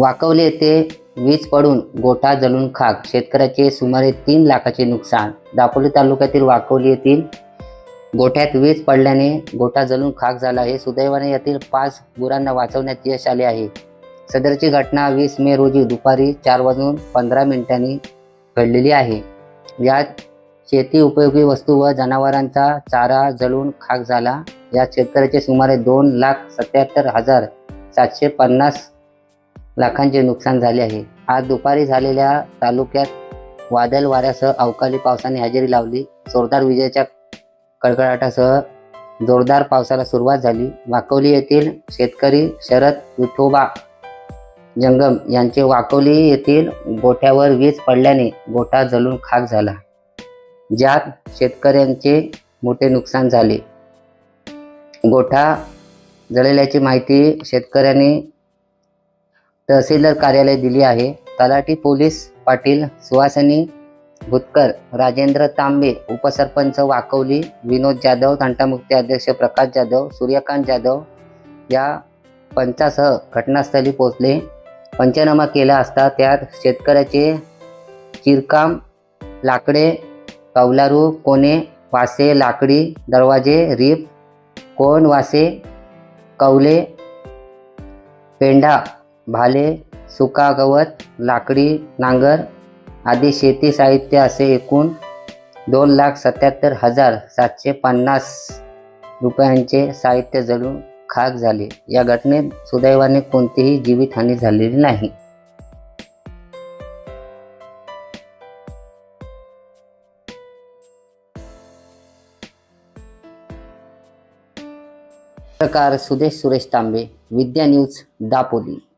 वाकवले ते वीज पडून गोठा जळून खाक. शेतकऱ्याचे सुमारे तीन लाखाचे नुकसान. दापोली तालुक्यातील वाकवली येथील गोठ्यात वीज पडल्याने गोठा जळून खाक झाला. हे सुदैवाने यातील पाच गुरांना वाचवण्यात यश आले आहे. सदरची घटना वीस मे रोजी दुपारी चार वाजून पंधरा मिनिटांनी घडलेली आहे. यात शेती उपयोगी वस्तू व जनावरांचा चारा जळून खाक झाला. या शेतकऱ्याचे सुमारे दोन लाख सत्याहत्तर हजार सातशे पन्नास लाखांचे नुकसान झाले आहे. आज दुपारी झालेल्या तालुक्यात वादळ वाऱ्यासह अवकाळी पावसाने हजेरी लावली. जोरदार विजेच्या कडकडाटासह जोरदार पावसाला सुरुवात झाली. वाकवली येथील शेतकरी शरद विठोबा जंगम यांचे वाकवली येथील गोठ्यावर वीज पडल्याने गोठा जळून खाक झाला. ज्यात शेतकऱ्यांचे मोठे नुकसान झाले. गोठा जळल्याची माहिती शेतकऱ्यांनी तहसीलदार कार्यालय दिली आहे. तलाठी पोलीस पाटील सुहासनी भुतकर राजेंद्र तांबे उपसरपंच वाकवली विनोद जाधव तंटामुक्ती अध्यक्ष प्रकाश जाधव सूर्यकांत जाधव या पंचासह घटनास्थळी पोहोचले. पंचनामा केला असता त्यात शेतकऱ्याचे चिरकाम लाकडे कौलारू कोणे वासे लाकडी दरवाजे रीप कोण वासे कौले पेंढा भाले सुका गवत लाकडी नांगर आदी शेती साहित्य असे एकूण दोन लाख सत्याहत्तर हजार सातशे पन्नास रुपयांचे साहित्य जळून खाक झाले. या घटनेत सुदैवाने कोणतीही जीवितहानी झालेली नाही. प्रकार सुदेश सुरेश तांबे विद्या न्यूज दापोली.